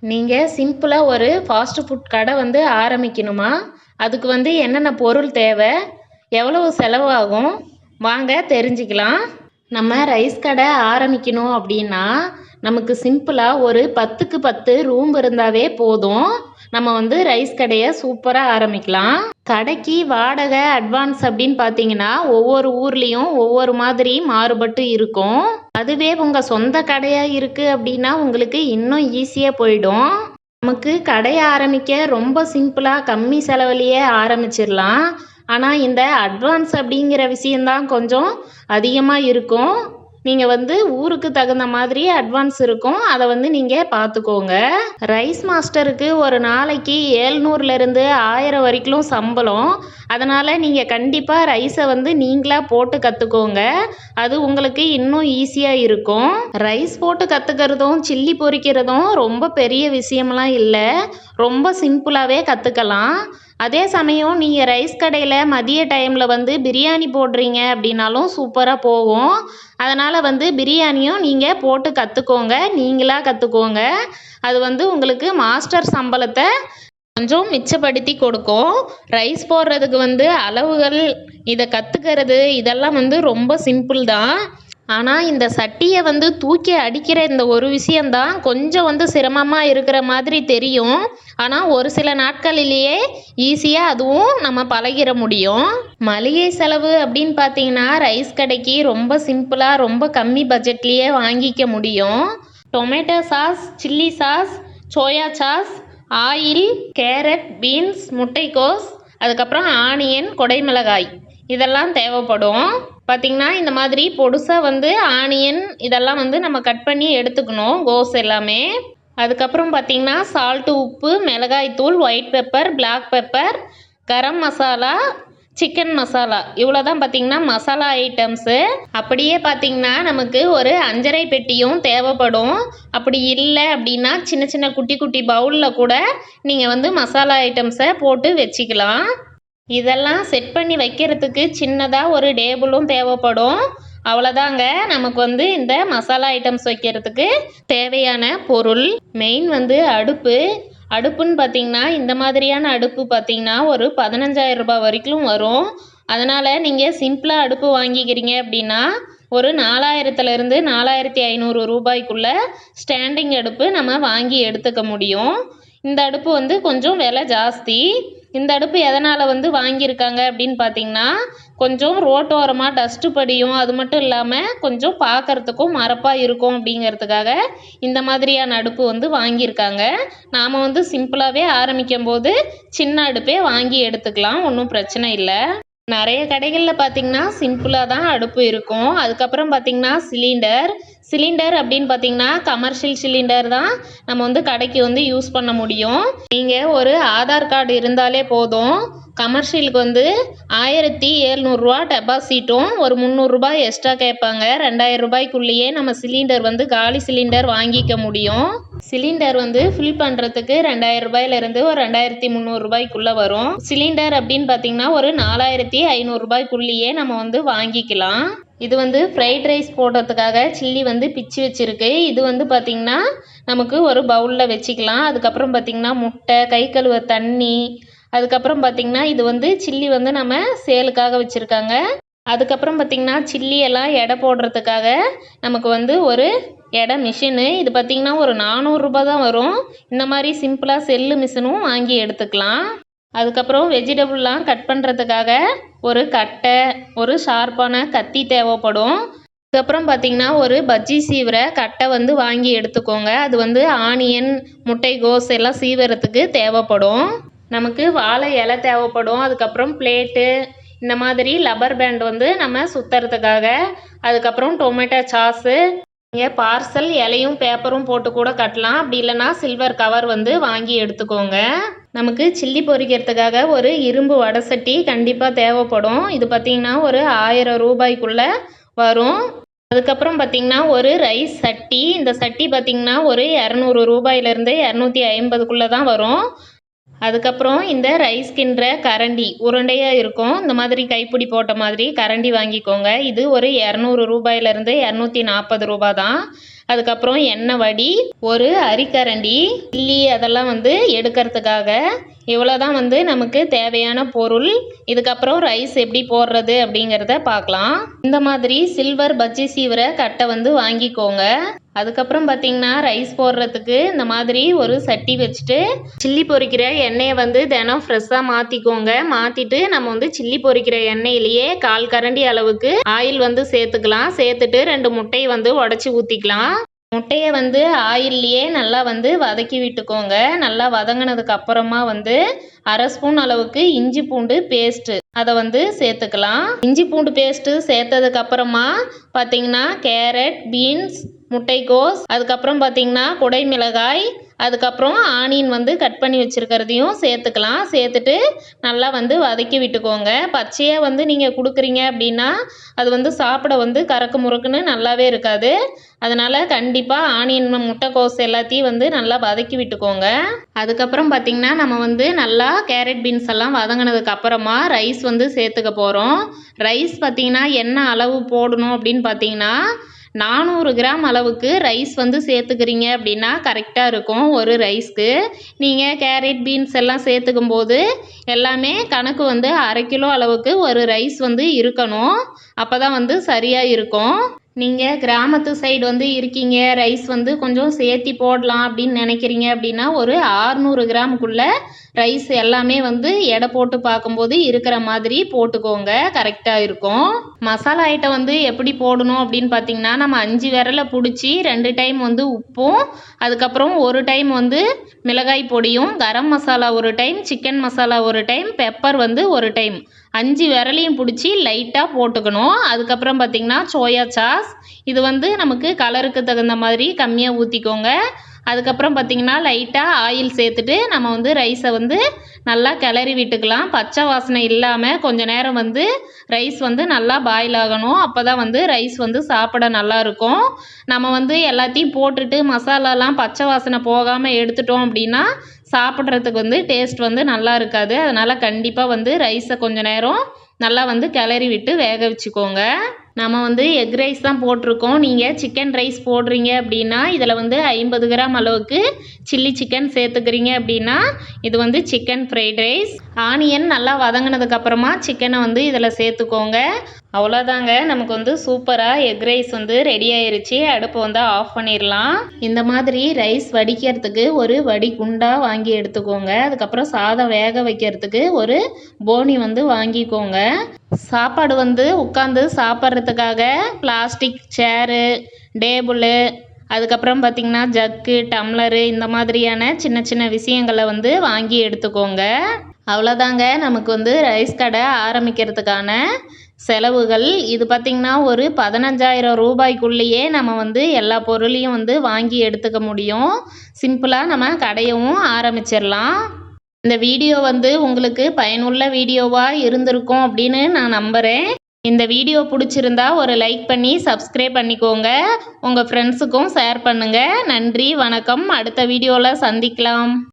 நீங்கள் சிம்பிளாக ஒரு ஃபாஸ்ட் ஃபுட் கடை வந்து ஆரம்பிக்கணுமா? அதுக்கு வந்து என்னென்ன பொருள் தேவை? எவ்வளவு செலவாகும்? வாங்க தெரிஞ்சுக்கலாம். நம்ம ரைஸ் கடை ஆரம்பிக்கணும் அப்படின்னா நமக்கு சிம்பிளாக ஒரு பத்துக்கு பத்து ரூம் இருந்தாவே போதும். நம்ம வந்து ரைஸ் கடையை சூப்பராக ஆரம்பிக்கலாம். கடைக்கு வாடகை அட்வான்ஸ் அப்படின்னு பார்த்தீங்கன்னா ஒவ்வொரு ஊர்லேயும் ஒவ்வொரு மாதிரி மாறுபட்டு இருக்கும். அதுவே உங்கள் சொந்த கடையாக இருக்குது அப்படின்னா உங்களுக்கு இன்னும் ஈஸியாக போயிடும். நமக்கு கடையை ஆரம்பிக்க ரொம்ப சிம்பிளாக கம்மி செலவுலையே ஆரம்பிச்சிடலாம். ஆனால் இந்த அட்வான்ஸ் அப்படிங்கிற விஷயந்தான் கொஞ்சம் அதிகமாக இருக்கும். நீங்கள் வந்து ஊருக்கு தகுந்த மாதிரி அட்வான்ஸ் இருக்கும். அதை வந்து நீங்கள் பார்த்துக்கோங்க ரைஸ் மாஸ்டருக்கு ஒரு நாளைக்கு ஏழ்நூறுலேருந்து ஆயிரம் வரைக்கும் சம்பளம். அதனால் நீங்கள் கண்டிப்பாக ரைஸை வந்து நீங்களாக போட்டு கற்றுக்கோங்க அது உங்களுக்கு இன்னும் ஈஸியாக இருக்கும். ரைஸ் போட்டு கற்றுக்கிறதும் சில்லி பொரிக்கிறதும் ரொம்ப பெரிய விஷயம்லாம் இல்லை. ரொம்ப சிம்பிளாகவே கற்றுக்கலாம் அதே சமயம் நீங்கள் ரைஸ் கடையில் மதிய டைமில் வந்து பிரியாணி போடுறீங்க அப்படின்னாலும் சூப்பராக போகும். அதனால் வந்து பிரியாணியும் நீங்கள் போட்டு கற்றுக்கோங்க நீங்களாக கற்றுக்கோங்க அது வந்து உங்களுக்கு மாஸ்டர் சம்பளத்தை கொஞ்சம் மிச்சப்படுத்தி கொடுக்கும். ரைஸ் போடுறதுக்கு வந்து அளவுகள் இதை கற்றுக்கிறது இதெல்லாம் வந்து ரொம்ப சிம்பிள் தான். ஆனால் இந்த சட்டியை வந்து தூக்கி அடிக்கிற இந்த ஒரு விஷயந்தான் கொஞ்சம் வந்து சிரமமாக இருக்கிற மாதிரி தெரியும். ஆனால் ஒரு சில நாட்களிலேயே ஈஸியாக அதுவும் நம்ம பழகிற முடியும். மளிகை செலவு அப்படின்னு பார்த்தீங்கன்னா ரைஸ் கடைக்கு ரொம்ப சிம்பிளாக ரொம்ப கம்மி பட்ஜெட்லேயே வாங்கிக்க முடியும். Tomato sauce chilli sauce soya sauce oil carrot beans முட்டைக்கோஸ் அதுக்கப்புறம் ஆனியன் கொடைமிளகாய் இதெல்லாம் தேவைப்படும். பார்த்திங்கன்னா இந்த மாதிரி பொடுசாக வந்து ஆனியன் இதெல்லாம் வந்து நம்ம கட் பண்ணி எடுத்துக்கணும் கோஸ் எல்லாமே. அதுக்கப்புறம் பார்த்திங்கன்னா சால்ட்டு உப்பு மிளகாய்த்தூள் white pepper black pepper garam masala chicken masala இவ்வளோ தான் பார்த்திங்கன்னா மசாலா ஐட்டம்ஸு அப்படியே பார்த்திங்கன்னா நமக்கு ஒரு அஞ்சரை பெட்டியும் தேவைப்படும். அப்படி இல்லை அப்படின்னா சின்ன சின்ன குட்டி குட்டி பவுலில் கூட நீங்கள் வந்து மசாலா ஐட்டம்ஸை போட்டு வச்சுக்கலாம். இதெல்லாம் செட் பண்ணி வைக்கிறதுக்கு சின்னதாக ஒரு டேபிளும் தேவைப்படும். அவ்வளோதாங்க நமக்கு வந்து இந்த மசாலா ஐட்டம்ஸ் வைக்கிறதுக்கு தேவையான பொருள் மெயின் வந்து அடுப்பு. அடுப்புன்னு பார்த்தீங்கன்னா இந்த மாதிரியான அடுப்பு பார்த்தீங்கன்னா ஒரு பதினஞ்சாயிரம் ரூபாய் வரைக்கும் வரும். அதனால் நீங்கள் சிம்பிளாக அடுப்பு வாங்கிக்கிறீங்க அப்படின்னா ஒரு நாலாயிரத்துலேருந்து நாலாயிரத்தி ஐநூறு ரூபாய்க்குள்ளே ஸ்டாண்டிங் அடுப்பு நம்ம வாங்கி எடுத்துக்க முடியும். இந்த அடுப்பு வந்து கொஞ்சம் விலை ஜாஸ்தி. இந்த அடுப்பு எதனால் வந்து வாங்கியிருக்காங்க அப்படின்னு பார்த்தீங்கன்னா கொஞ்சம் ரோட்டோரமாக டஸ்ட்டு படியும். அது மட்டும் இல்லாமல் கொஞ்சம் பார்க்குறதுக்கும் மரப்பாக இருக்கும் அப்படிங்கிறதுக்காக இந்த மாதிரியான அடுப்பு வந்து வாங்கியிருக்காங்க. நாம் வந்து சிம்பிளாகவே ஆரம்பிக்கும் போது சின்ன அடுப்பே வாங்கி எடுத்துக்கலாம். ஒன்றும் பிரச்சனை இல்லை. நிறைய கடைகளில் பார்த்தீங்கன்னா சிம்பிளாக தான் அடுப்பு இருக்கும். அதுக்கப்புறம் பார்த்தீங்கன்னா சிலிண்டர். சிலிண்டர் அப்படின்னு பார்த்தீங்கன்னா கமர்ஷியல் சிலிண்டர் தான் நம்ம வந்து கடைக்கு வந்து யூஸ் பண்ண முடியும். நீங்கள் ஒரு ஆதார் கார்டு இருந்தாலே போதும். கமர்ஷியலுக்கு வந்து ஆயிரத்தி எழுநூறுவா டெபாசிட்டும் ஒரு முந்நூறுரூபா எக்ஸ்ட்ரா கேட்பாங்க. ரெண்டாயிரம் ரூபாய்க்குள்ளேயே நம்ம சிலிண்டர் வந்து காலி சிலிண்டர் வாங்கிக்க முடியும். சிலிண்டர் வந்து ஃபில் பண்ணுறதுக்கு ரெண்டாயிரம் ரூபாயிலிருந்து ஒரு ரெண்டாயிரத்தி முந்நூறுரூபாய்க்குள்ளே வரும். சிலிண்டர் அப்படின்னு பார்த்தீங்கன்னா ஒரு நாலாயிரத்தி ஐநூறுரூபாய்க்குள்ளேயே நம்ம வந்து வாங்கிக்கலாம். இது வந்து ஃப்ரைட் ரைஸ் போடுறதுக்காக சில்லி வந்து பிச்சு வச்சுருக்கு. இது வந்து பார்த்திங்கன்னா நமக்கு ஒரு பவுலில் வச்சுக்கலாம். அதுக்கப்புறம் பார்த்திங்கன்னா முட்டை கை கழுவ தண்ணி அதுக்கப்புறம் பார்த்திங்கன்னா இது வந்து சில்லி வந்து நம்ம சேலுக்காக வச்சுருக்காங்க. அதுக்கப்புறம் பார்த்திங்கன்னா சில்லி எல்லாம் எடை போடுறதுக்காக நமக்கு வந்து ஒரு எடை மிஷினு இது பார்த்திங்கன்னா ஒரு நானூறுரூபா தான் வரும். இந்த மாதிரி சிம்பிளாக செல்லு மிஷினும் வாங்கி எடுத்துக்கலாம். அதுக்கப்புறம் வெஜிடபுள்லாம் கட் பண்ணுறதுக்காக ஒரு கட்டை ஒரு ஷார்ப்பான கத்தி தேவைப்படும். அதுக்கப்புறம் பார்த்திங்கன்னா ஒரு பஜ்ஜி சீவிர கட்டை வந்து வாங்கி எடுத்துக்கோங்க. அது வந்து ஆனியன் முட்டைகோஸ் எல்லாம் சீவரத்துக்கு தேவைப்படும். நமக்கு வாழை இலை தேவைப்படும். அதுக்கப்புறம் பிளேட்டு இந்த மாதிரி லப்பர் பேண்ட் வந்து நம்ம சுற்றுறதுக்காக அதுக்கப்புறம் டொமேட்டோ சாஸு நீங்கள் பார்சல் இலையும் பேப்பரும் போட்டு கூட கட்டலாம். அப்படி இல்லைன்னா சில்வர் கவர் வந்து வாங்கி எடுத்துக்கோங்க. நமக்கு சில்லி பொரிக்கிறதுக்காக ஒரு இரும்பு வடை சட்டி கண்டிப்பாக தேவைப்படும். இது பார்த்திங்கன்னா ஒரு ஆயிரம் ரூபாய்க்குள்ளே வரும். அதுக்கப்புறம் பார்த்திங்கன்னா ஒரு ரைஸ் சட்டி. இந்த சட்டி பார்த்திங்கன்னா ஒரு இரநூறு ரூபாயிலேருந்து இரநூத்தி ஐம்பதுக்குள்ளே தான் வரும். அதுக்கப்புறம் இந்த ரைஸ் கிண்டுற கரண்டி உருண்டையாக இருக்கும். இந்த மாதிரி கைப்பிடி போட்ட மாதிரி கரண்டி வாங்கிக்கோங்க. இது ஒரு இரநூறு ரூபாயிலேருந்து இரநூத்தி நாற்பது ரூபா தான் அதுக்கப்புறம் எண்ணெய் வடி ஒரு அரிக்கரண்டி இல்லி அதெல்லாம் வந்து எடுக்கிறதுக்காக இவ்வளோ தான் வந்து நமக்கு தேவையான பொருள். இதுக்கப்புறம் ரைஸ் எப்படி போடுறது அப்படிங்கிறத பார்க்கலாம். இந்த மாதிரி சில்வர் பஜ்ஜி சீவர கட்டை வந்து வாங்கிக்கோங்க. அதுக்கப்புறம் பார்த்தீங்கன்னா ரைஸ் போடுறதுக்கு இந்த மாதிரி ஒரு சட்டி வச்சுட்டு சில்லி பொரிக்கிற எண்ணெயை வந்து தினம் ஃப்ரெஷ்ஷாக மாற்றிக்கோங்க மாற்றிட்டு நம்ம வந்து சில்லி பொரிக்கிற எண்ணெயிலேயே கால் கரண்டி அளவுக்கு ஆயில் வந்து சேர்த்துக்கலாம். சேர்த்துட்டு ரெண்டு முட்டையை வந்து உடச்சி ஊற்றிக்கலாம் முட்டையை வந்து ஆயில்லையே நல்லா வந்து வதக்கி விட்டுக்கோங்க. நல்லா வதங்கினதுக்கு அப்புறமா வந்து அரை ஸ்பூன் அளவுக்கு இஞ்சி பூண்டு பேஸ்ட்டு அதை வந்து சேர்த்துக்கலாம். இஞ்சி பூண்டு பேஸ்ட்டு சேர்த்ததுக்கு அப்புறமா பார்த்தீங்கன்னா கேரட் பீன்ஸ் முட்டைக்கோஸ் அதுக்கப்புறம் பார்த்தீங்கன்னா குடை மிளகாய் அதுக்கப்புறம் ஆனியன் வந்து கட் பண்ணி வச்சுருக்கிறதையும் சேர்த்துக்கலாம். சேர்த்துட்டு நல்லா வந்து வதக்கி விட்டுக்கோங்க. பச்சையாக வந்து நீங்கள் கொடுக்குறீங்க அப்படின்னா அது வந்து சாப்பிட வந்து கறக்கு முறுக்குன்னு நல்லாவே இருக்காது. அதனால் கண்டிப்பாக ஆனியன் முட்டைக்கோஸ் எல்லாத்தையும் வந்து நல்லா வதக்கி விட்டுக்கோங்க. அதுக்கப்புறம் பார்த்திங்கன்னா நம்ம வந்து நல்லா கேரட் பீன்ஸ் எல்லாம் வதங்கினதுக்கு அப்புறமா ரைஸ் வந்து சேர்த்துக்க போகிறோம் ரைஸ் பார்த்திங்கன்னா என்ன அளவு போடணும் அப்படின்னு பார்த்தீங்கன்னா நானூறு கிராம் அளவுக்கு ரைஸ் வந்து சேர்த்துக்கிறீங்க அப்படின்னா கரெக்டாக இருக்கும் ஒரு ரைஸ்க்கு. நீங்கள் கேரட் பீன்ஸ் எல்லாம் சேர்த்துக்கும் போது எல்லாமே கணக்கு வந்து அரை கிலோ அளவுக்கு ஒரு ரைஸ் வந்து இருக்கணும். அப்போ தான் வந்து சரியாக இருக்கும். நீங்கள் கிராமத்து சைடு வந்து இருக்கீங்க ரைஸ் வந்து கொஞ்சம் சேர்த்தி போடலாம் அப்படின்னு நினைக்கிறீங்க அப்படின்னா ஒரு ஆறுநூறு கிராமுக்குள்ளே ரைஸ் எல்லாமே வந்து எடை போட்டு பார்க்கும்போது இருக்கிற மாதிரி போட்டுக்கோங்க. கரெக்டாக இருக்கும். மசாலா ஐட்டம் வந்து எப்படி போடணும் அப்படின்னு பார்த்தீங்கன்னா நம்ம அஞ்சு விரலை பிடிச்சி ரெண்டு டைம் வந்து உப்பும் அதுக்கப்புறம் ஒரு டைம் வந்து மிளகாய் பொடியும் கரம் மசாலா ஒரு டைம் சிக்கன் மசாலா ஒரு டைம் பெப்பர் வந்து ஒரு டைம் அஞ்சு விரலையும் பிடிச்சி லைட்டாக போட்டுக்கணும். அதுக்கப்புறம் பார்த்திங்கன்னா சோயா சாஸ் இது வந்து நமக்கு கலருக்கு தகுந்த மாதிரி கம்மியாக ஊற்றிக்கோங்க அதுக்கப்புறம் பார்த்திங்கன்னா லைட்டாக ஆயில் சேர்த்துட்டு நம்ம வந்து ரைஸை வந்து நல்லா கிளறி விட்டுக்கலாம். பச்சை வாசனை இல்லாமல் கொஞ்சம் நேரம் வந்து ரைஸ் வந்து நல்லா பாயில் ஆகணும். அப்போ தான் வந்து ரைஸ் வந்து சாப்பிட நல்லாயிருக்கும் நம்ம வந்து எல்லாத்தையும் போட்டுட்டு மசாலாலாம் பச்சை வாசனை போகாமல் எடுத்துட்டோம் அப்படின்னா சாப்பிட்றதுக்கு வந்து டேஸ்ட் வந்து நல்லா இருக்காது. அதனால் கண்டிப்பாக வந்து ரைஸை கொஞ்சம் நேரம் நல்லா வந்து கிளறி விட்டு வேக வச்சுக்கோங்க. நம்ம வந்து எக் ரைஸ் தான் போட்டிருக்கோம். நீங்கள் சிக்கன் ரைஸ் போடுறீங்க அப்படின்னா இதில் வந்து ஐம்பது கிராம் அளவுக்கு சில்லி சிக்கன் சேர்த்துக்கிறீங்க அப்படின்னா இது வந்து சிக்கன் ஃப்ரைட் ரைஸ் ஆனியன் நல்லா வதங்கினதுக்கப்புறமா சிக்கனை வந்து இதில் சேர்த்துக்கோங்க. அவ்வளோதாங்க நமக்கு வந்து சூப்பராக எக் ரைஸ் வந்து ரெடி ஆயிருச்சு. அடுப்பை வந்து ஆஃப் பண்ணிடலாம் இந்த மாதிரி ரைஸ் வடிக்கிறதுக்கு ஒரு வடி குண்டா வாங்கி எடுத்துக்கோங்க. அதுக்கப்புறம் சாதம் வேக வைக்கிறதுக்கு ஒரு போனி வந்து வாங்கிக்கோங்க. சாப்பாடு வந்து உட்காந்து சாப்பிட்றதுக்காக பிளாஸ்டிக் சேரு டேபிளு அதுக்கப்புறம் பார்த்திங்கன்னா ஜக்கு டம்ளரு இந்த மாதிரியான சின்ன சின்ன விஷயங்களை வந்து வாங்கி எடுத்துக்கோங்க. அவ்வளோதாங்க நமக்கு வந்து ரைஸ் கடை ஆரம்பிக்கிறதுக்கான செலவுகள். இது பார்த்திங்கன்னா ஒரு பதினஞ்சாயிரம் ரூபாய்க்குள்ளேயே நம்ம வந்து எல்லா பொருளையும் வந்து வாங்கி எடுத்துக்க முடியும். சிம்பிளாக நம்ம கடையவும் ஆரம்பிச்சிடலாம். இந்த வீடியோ வந்து உங்களுக்கு பயனுள்ள வீடியோவாக இருந்திருக்கும் அப்படின்னு நான் நம்புகிறேன் இந்த வீடியோ பிடிச்சிருந்தா ஒரு லைக் பண்ணி சப்ஸ்கிரைப் பண்ணிக்கோங்க. உங்கள் ஃப்ரெண்ட்ஸுக்கும் ஷேர் பண்ணுங்கள் நன்றி வணக்கம். அடுத்த வீடியோவில் சந்திக்கலாம்.